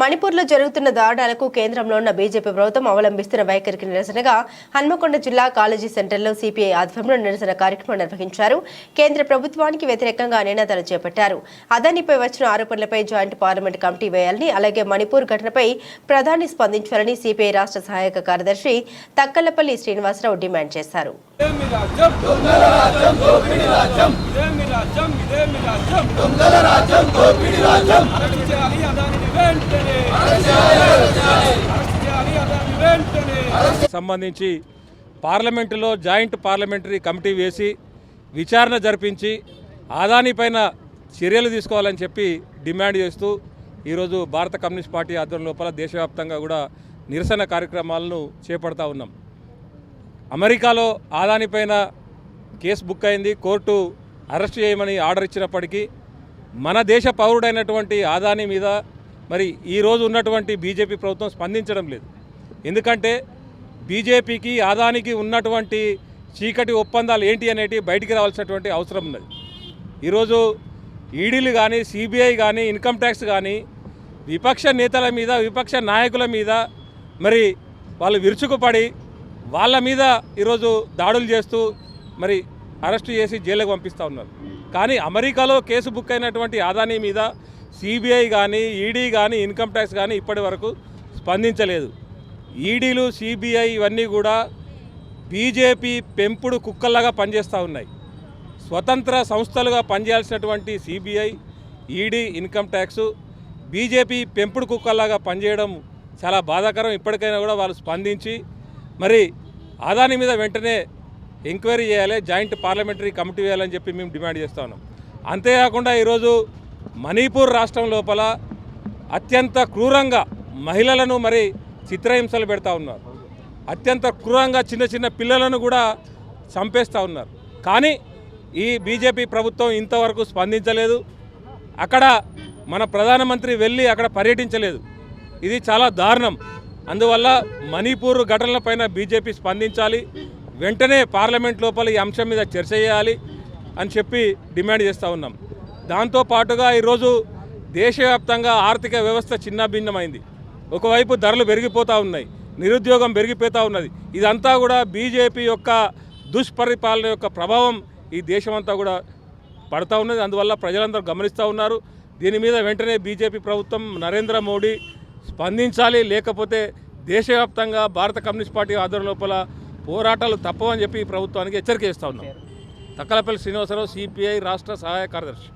మణిపూర్లో జరుగుతున్న దారుణాలకు కేంద్రంలో ఉన్న బీజేపీ ప్రభుత్వం అవలంబిస్తున్న వైఖరికి నిరసనగా హన్మకొండ జిల్లా కాలేజీ సెంటర్లో సిపిఐ ఆధ్వర్యంలో నిరసన కార్యక్రమం నిర్వహించారు. కేంద్ర ప్రభుత్వానికి వ్యతిరేకంగా నినాదాలు చేపట్టారు. అదానిపై వచ్చిన ఆరోపణలపై జాయింట్ పార్లమెంట్ కమిటీ వేయాలని అలాగే మణిపూర్ ఘటనపై ప్రధాని స్పందించాలని సిపిఐ రాష్ట్ర సహాయక కార్యదర్శి తక్కలపల్లి శ్రీనివాసరావు డిమాండ్ చేశారు. రాజ్యం దొంగల రాజ్యం దోపిడి రాజ్యం ఇదేమి రాజ్యం ఇదేమి రాజ్యం దొంగల రాజ్యం దోపిడి రాజ్యం అరెస్ట్ చేయాలి అదానిని వెంటనే అరెస్ట్ చేయాలి అదానిని వెంటనే సంబంధించి పార్లమెంటులో జాయింట్ పార్లమెంటరీ కమిటీ వేసి విచారణ జరిపించి ఆదాని పైన చర్యలు తీసుకోవాలని చెప్పి డిమాండ్ చేస్తూ ఈరోజు భారత కమ్యూనిస్ట్ పార్టీ ఆధ్వర్యం లోపల దేశవ్యాప్తంగా కూడా నిరసన కార్యక్రమాలను చేపడతా ఉన్నాం. అమెరికాలో ఆదాని పైన కేసు బుక్ అయింది కోర్టు అరెస్ట్ చేయమని ఆర్డర్ ఇచ్చినప్పటికీ మన దేశ పౌరుడైనటువంటి ఆదాని మీద మరి ఈరోజు ఉన్నటువంటి బీజేపీ ప్రభుత్వం స్పందించడం లేదు. ఎందుకంటే బీజేపీకి ఆదానికి ఉన్నటువంటి చీకటి ఒప్పందాలు ఏంటి అనేటి బయటికి రావాల్సినటువంటి అవసరం ఉన్నది. ఈరోజు ఈడీలు కానీ సిబిఐ కానీ ఇన్కమ్ ట్యాక్స్ కానీ విపక్ష నేతల మీద విపక్ష నాయకుల మీద మరి వాళ్ళు విరుచుకుపడి వాళ్ళ మీద ఈరోజు దాడులు చేస్తూ మరి అరెస్టు చేసి జైలుకు పంపిస్తూ ఉన్నారు. కానీ అమెరికాలో కేసు బుక్ అయినటువంటి ఆదాని మీద సిబిఐ కానీ ఈడీ కానీ ఇన్కమ్ ట్యాక్స్ కానీ ఇప్పటి వరకు స్పందించలేదు. ఈడీలు సిబిఐ ఇవన్నీ కూడా బీజేపీ పెంపుడు కుక్కల్లాగా పనిచేస్తూ ఉన్నాయి. స్వతంత్ర సంస్థలుగా పనిచేయాల్సినటువంటి CBI ED income tax BJP పెంపుడు కుక్కల్లాగా పనిచేయడం చాలా బాధాకరం. ఇప్పటికైనా కూడా వాళ్ళు స్పందించి మరి ఆదాని మీద వెంటనే ఎంక్వైరీ చేయాలి జాయింట్ పార్లమెంటరీ కమిటీ వేయాలని చెప్పి మేము డిమాండ్ చేస్తూ ఉన్నాం. అంతేకాకుండా ఈరోజు మణిపూర్ రాష్ట్రం లోపల అత్యంత క్రూరంగా మహిళలను మరి చిత్రహింసలు పెడతా ఉన్నారు. అత్యంత క్రూరంగా చిన్న చిన్న పిల్లలను కూడా చంపేస్తూ ఉన్నారు. కానీ ఈ బీజేపీ ప్రభుత్వం ఇంతవరకు స్పందించలేదు. అక్కడ మన ప్రధానమంత్రి వెళ్ళి అక్కడ పర్యటించలేదు. ఇది చాలా దారుణం. అందువల్ల మణిపూర్ ఘటనలపైన బీజేపీ స్పందించాలి. వెంటనే పార్లమెంట్ లోపల ఈ అంశం మీద చర్చ చేయాలి అని చెప్పి డిమాండ్ చేస్తూ ఉన్నాం. దాంతో పాటుగా ఈరోజు దేశవ్యాప్తంగా ఆర్థిక వ్యవస్థ చిన్నాభిన్నమైంది. ఒకవైపు ధరలు పెరిగిపోతూ ఉన్నాయి నిరుద్యోగం పెరిగిపోతూ ఉన్నది. ఇదంతా కూడా బీజేపీ యొక్క దుష్పరిపాలన యొక్క ప్రభావం ఈ దేశమంతా కూడా పడతా ఉన్నది. అందువల్ల ప్రజలందరూ గమనిస్తూ ఉన్నారు. దీని మీద వెంటనే బీజేపీ ప్రభుత్వం నరేంద్ర మోడీ స్పందించాలి లేకపోతే దేశవ్యాప్తంగా భారత కమ్యూనిస్ట్ పార్టీ ఆధ్వర్యం లోపల పోరాటాలు తప్పవని చెప్పి ఈ ప్రభుత్వానికి హెచ్చరిక చేస్తూ ఉన్నాం. తక్కలపల్లి శ్రీనివాసరావు సిపిఐ రాష్ట్ర సహాయ కార్యదర్శి.